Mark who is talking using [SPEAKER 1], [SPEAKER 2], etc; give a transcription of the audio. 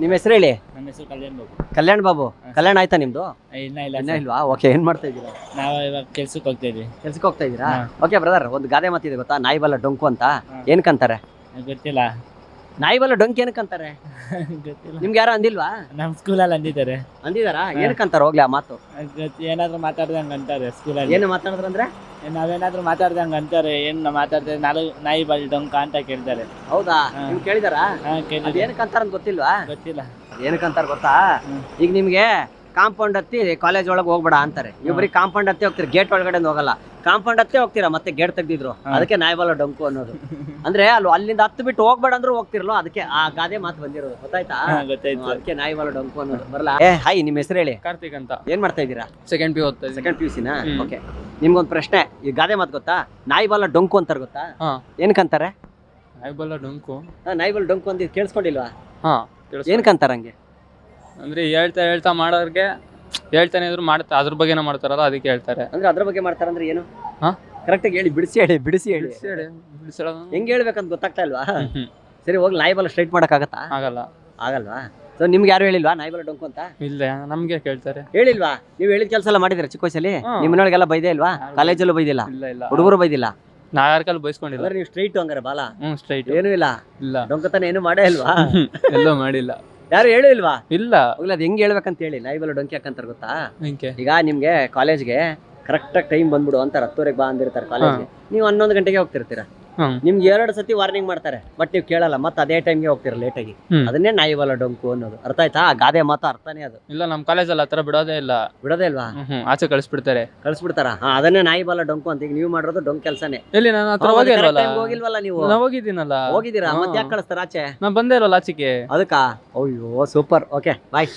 [SPEAKER 1] ನಿಮ್ಮ ಹೆಸರು ಹೇಳಿ?
[SPEAKER 2] ನಮ್ಮ ಹೆಸರು ಕಲ್ಯಾಣ್ ಬಾಬು.
[SPEAKER 1] ಕಲ್ಯಾಣ್ ಬಾಬು. ಕಲ್ಯಾಣ ಆಯ್ತಾ ನಿಮ್ದು?
[SPEAKER 2] ಇಲ್ಲ ಇಲ್ಲ
[SPEAKER 1] ಇನ್ನ ಇಲ್ವಾ? ಓಕೆ ಏನ್ ಮಾಡ್ತಾ ಇದ್ದೀರಾ?
[SPEAKER 2] ನಾವು ಇವಾಗ ಕೆಲ್ಸಕ್ಕೆ ಹೋಗ್ತಾ ಇದ್ವಿ
[SPEAKER 1] ಕೆಲ್ಸಕ್ಕೆ ಹೋಗ್ತಾ ಇದ್ದೀರಾ? ಓಕೆ ಬ್ರದರ್ ಒಂದು ಗಾದೆ ಮಾತಿದೆ ಗೊತ್ತಾ? ನಾಯಿ ಬಲ್ಲ ಡೊಂಕು ಅಂತ.
[SPEAKER 2] ಏನ್ಕಂತಾರೆ
[SPEAKER 1] ಏನಕ್ಕಂತಾರೆ
[SPEAKER 2] ಗೊತ್ತಿಲ್ಲ.
[SPEAKER 1] ನಾಯಿ ಬಲ್ಲ ಡೊಂಕಿ ಏನಕ್ಕಂತಾರೆ
[SPEAKER 2] ಗೊತ್ತಿಲ್ಲ.
[SPEAKER 1] ನಿಮ್ಗೆ ಯಾರು ಅಂದಿಲ್ವಾ?
[SPEAKER 2] ನಮ್ಮ ಸ್ಕೂಲಲ್ಲಿ ಅಂದಿದ್ದಾರೆ.
[SPEAKER 1] ಅಂದಿದಾರಾ? ಏನಕ್ಕಂತಾರ ಹೋಗ್ಲಿ ಆ ಮಾತು.
[SPEAKER 2] ಗೊತ್ತ್- ಏನಾದ್ರು ಮಾತಾಡ್ದಂಗೆ ಅಂತಾರೆ ಸ್ಕೂಲಲ್ಲಿ.
[SPEAKER 1] ಏನು ಮಾತಾಡಿದ್ರಂದ್ರೆ?
[SPEAKER 2] ನಾವೇನಾದ್ರೂ ಮಾತಾಡ್ದಂಗ ಅಂತಾರೆ ಏನ್ ಮಾತಾಡ್ತಾರೆ ನಾಲ್ ನಾಯಿ ಬಲ್ ಡೊಂಕ ಅಂತ ಕೇಳ್ತಾರೆ.
[SPEAKER 1] ಹೌದಾ? ನೀವು ಕೇಳಿದಾರಾ?
[SPEAKER 2] ಹಾ
[SPEAKER 1] ಅಂತ ಗೊತ್ತಿಲ್ವಾ?
[SPEAKER 2] ಗೊತ್ತಿಲ್ಲ.
[SPEAKER 1] ಏನಕ್ಕೆ ಅಂತಾರ ಗೊತ್ತಾ? ಈಗ ನಿಮ್ಗೆ ಕಾಂಪೌಂಡ್ ಹತ್ತಿ ಕಾಲೇಜ್ ಒಳಗೆ ಹೋಗ್ಬೇಡ ಅಂತಾರೆ. ಇವ್ರಿ ಕಾಂಪೌಂಡ್ ಹತ್ತಿ ಹೋಗ್ತೀರಿ? ಗೇಟ್ ಒಳಗಡೆ ಹೋಗಲ್ಲ. ಕಾಂಪೌಂಡ್ ಹತ್ತಿ ಹೋಗ್ತೀರಾ ಮತ್ತೆ ಗೇಟ್ ತೆಗ್ದಿದ್ರು. ಅದಕ್ಕೆ ನಾಯಿಬಲ್ಲ ಡೊಂಕು ಅನ್ನೋದು. ಅಂದ್ರೆ ಅಲ್ಲಿ ಅಲ್ಲಿಂದ ಹತ್ತು ಬಿಟ್ಟು ಹೋಗ್ಬೇಡ ಅಂದ್ರೂ ಹೋಗ್ತಿರಲ್ಲ ಅದಕ್ಕೆ ಆ ಗಾದೆ ಮಾತು ಬಂದಿರೋದು. ಗೊತ್ತಾಯ್ತಾ?
[SPEAKER 2] ಗೊತ್ತಾಯ್ತು.
[SPEAKER 1] ಅದಕ್ಕೆ ನಾಯಿಬಾಲ ಡೊಂಕು ಅನ್ನೋದು. ಬರಲ್ಲ ಏ ಹಾಯ್ ನಿಮ್ಮ ಹೆಸರು ಹೇಳಿ.
[SPEAKER 3] ಕಾರ್ತಿಕ್ ಅಂತ.
[SPEAKER 1] ಏನ್ ಮಾಡ್ತಾ ಇದ್ದೀರಾ?
[SPEAKER 3] ಸೆಕೆಂಡ್ ಪಿ ಓದ್ತಾ
[SPEAKER 1] ಸೆಕೆಂಡ್ ಪಿ ಯು ಸಿನಾ. ಓಕೆ ನಿಮ್ಗೊಂದು ಪ್ರಶ್ನೆ ಈ ಗಾದೆ ಮಾತು ಗೊತ್ತಾ? ನಾಯಿ ಬಲ್ಲ ಡೊಂಕು ಅಂತಾರೆ ಗೊತ್ತಾ?
[SPEAKER 3] ಹಾ.
[SPEAKER 1] ಏನಕ್ಕಂತಾರೆ
[SPEAKER 3] ಐಬಲ್ಲ ಡೊಂಕು.
[SPEAKER 1] ಆ, ನಾಯಿ ಬಲ್ಲ ಡೊಂಕು ಅಂತ ಕೇಳಿಸ್ಕೊಂಡಿಲ್ವಾ?
[SPEAKER 3] ಹಾ ಏನು
[SPEAKER 1] ಏನಕ್ಕಂತಾರ ಹಂಗೆ?
[SPEAKER 3] ಅಂದ್ರೆ ಹೇಳ್ತಾ ಹೇಳ್ತಾ ಮಾಡೋರಿಗೆ ಹೇಳ್ತಾನೆ ಇದ್ರು ಮಾಡ್ತಾ ಅದ್ರ ಬಗ್ಗೆನೇ ಮಾಡ್ತಾರಲ್ಲ ಅದಕ್ಕೆ ಹೇಳ್ತಾರೆ.
[SPEAKER 1] ಅಂದ್ರೆ ಅದ್ರ ಬಗ್ಗೆ ಮಾಡ್ತಾರಂದ್ರೆ ಏನು?
[SPEAKER 3] ಹಾ?
[SPEAKER 1] ಕರೆಕ್ಟಾಗಿ ಹೇಳಿ ಬಿಡಿಸಿ ಹೇಳಿ ಬಿಡಿಸಿ ಹೇಳಿ.
[SPEAKER 3] ಬಿಡ್ಸಿ ಹೇಳಿ, ಬಿಡ್ಸಿಡೋದು.
[SPEAKER 1] ಹೆಂಗ್ ಹೇಳ್ಬೇಕಂತ ಗೊತ್ತಾಗ್ತಾ ಇಲ್ವಾ?
[SPEAKER 3] ಹ್ಮ್, ಹ್ಮ್.
[SPEAKER 1] ಸರಿ ಹೋಗಿ ನಾಯಿ ಬಲ್ಲ ಸ್ಟ್ರೈಟ್ ಮಾಡಕ್ಕಾಗತ್ತಾ
[SPEAKER 3] ಆಗಲ್ಲ.
[SPEAKER 1] ಆಗಲ್ವಾ? ಸೊ ನಿಮ್ಗೆ ಯಾರು ಹೇಳಿಲ್ವಾ? ನಾಯಿಬಲ ಡೊಂಕು ಅಂತ?
[SPEAKER 3] ಇಲ್ಲ ನಮ್ಗೆ ಕೇಳ್ತಾರೆ.
[SPEAKER 1] ಹೇಳಿಲ್ವಾ? ನೀವು ಹೇಳಿದ ಕೆಲಸ ಎಲ್ಲ ಮಾಡಿದ್ರೆ ಚಿಕ್ಕ ವಯಸ್ಸಲ್ಲಿ. ನಿಮ್ಮನೊಳಗೆಲ್ಲ ಬೈದೇ ಇಲ್ವಾ? ಕಾಲೇಜಲ್ಲೂ ಬೈದಿಲ್ಲ?
[SPEAKER 3] ಇಲ್ಲ ಇಲ್ಲ.
[SPEAKER 1] ಹುಡುಗರು ಬೈದಿಲ್ಲ?
[SPEAKER 3] ನಾ ಯಾರ ಕಾಲ ಬಯಸ್ಕೊಂಡಿಲ್ಲ
[SPEAKER 1] ನೀವು ಸ್ಟ್ರೈಟ್ ಹಂಗಾರೆ ಬಾಲ?
[SPEAKER 3] ಹ್ಮ್ ಸ್ಟ್ರೈಟ್
[SPEAKER 1] ಏನೂ ಇಲ್ಲ?
[SPEAKER 3] ಇಲ್ಲ.
[SPEAKER 1] ಡೊಂಕತನ ಏನು ಮಾಡೇ ಇಲ್ವಾ?
[SPEAKER 3] ಎಲ್ಲೋ ಮಾಡಿಲ್ಲ.
[SPEAKER 1] ಯಾರು ಹೇಳಿಲ್ವಾ ಇಲ್ವಾ?
[SPEAKER 3] ಇಲ್ಲ.
[SPEAKER 1] ಹೋಗ್ಲಿ ಅದು ಹೆಂಗ್ ಹೇಳ್ಬೇಕಂತ ಹೇಳಿ. ನಾಯಿ ಬಲ್ಲ ಡೊಂಕಿ ಹಾಕಂತಾರೆ ಗೊತ್ತಾ?
[SPEAKER 3] ಹಿಂಗೆ?
[SPEAKER 1] ಈಗ ನಿಮ್ಗೆ ಕಾಲೇಜ್ಗೆ ಕರೆಕ್ಟಾಗಿ ಟೈಮ್ ಬಂದ್ಬಿಡು ಅಂತಾರೆ. ಹತ್ತುವರೆಗೆ ಬಾ ಅಂದಿರ್ತಾರೆ ಕಾಲೇಜ್ಗೆ ನೀವು ಹನ್ನೊಂದು ಗಂಟೆಗೆ ಹೋಗ್ತಿರ್ತೀರಾ? ನಿಮ್ಗೆ ಎರಡು ಸತಿ ವಾರ್ನಿಂಗ್ ಮಾಡ್ತಾರೆ. ಬಟ್ ನೀವು ಕೇಳಲ್ಲ ಮತ್ತೆ ಅದೇ ಟೈಮ್ಗೆ ಹೋಗ್ತೀರ ಲೇಟಾಗಿ. ಅದನ್ನೇ ನಾಯಿ ಬಲ್ಲ ಡೊಂಕು ಅನ್ನೋದು. ಅರ್ಥ ಆಯ್ತಾ? ಆ ಗಾದೆ ಮಾತು ಅರ್ಥನೇ ಅದು.
[SPEAKER 3] ಇಲ್ಲ ನಮ್ ಕಾಲೇಜಲ್ಲಿ ಆತರ ಬಿಡೋದೇ ಇಲ್ಲ.
[SPEAKER 1] ಬಿಡೋದೇ ಇಲ್ವಾ?
[SPEAKER 3] ಹ್ಮ್ ಆಚೆ ಕಳಿಸ್ಬಿಡ್ತಾರೆ.
[SPEAKER 1] ಕಳಿಸ್ಬಿಡ್ತಾರ? ಹಾ ಅದನ್ನೇ ನಾಯಿ ಬಲ್ಲ ಡೊಂಕು ಅಂತ ಈಗ ನೀವು ಮಾಡಿರೋದು ಡೊಂಕ್ ಕೆಲಸನೇ.
[SPEAKER 3] ಇಲ್ಲಿ ನಾನು ಹತ್ರ ಹೋಗಿಲ್ವಲ್ಲ?
[SPEAKER 1] ಹೋಗಿಲ್ವಲ್ಲ ನೀವು?
[SPEAKER 3] ನಾ ಹೋಗಿದ್ದೀನಲ್ಲ.
[SPEAKER 1] ಹೋಗಿದ್ದೀರಾ. ಮತ್ತೆ ಯಾಕೆ ಕಳಿಸ್ತಾರ ಆಚೆ?
[SPEAKER 3] ನಾ ಬಂದೇ ಇಲ್ವಲ್ಲ ಆಚೆಗೆ.
[SPEAKER 1] ಅದಕ್ಕ? ಅಯ್ಯೋ ಸೂಪರ್ ಓಕೆ ಬಾಯ್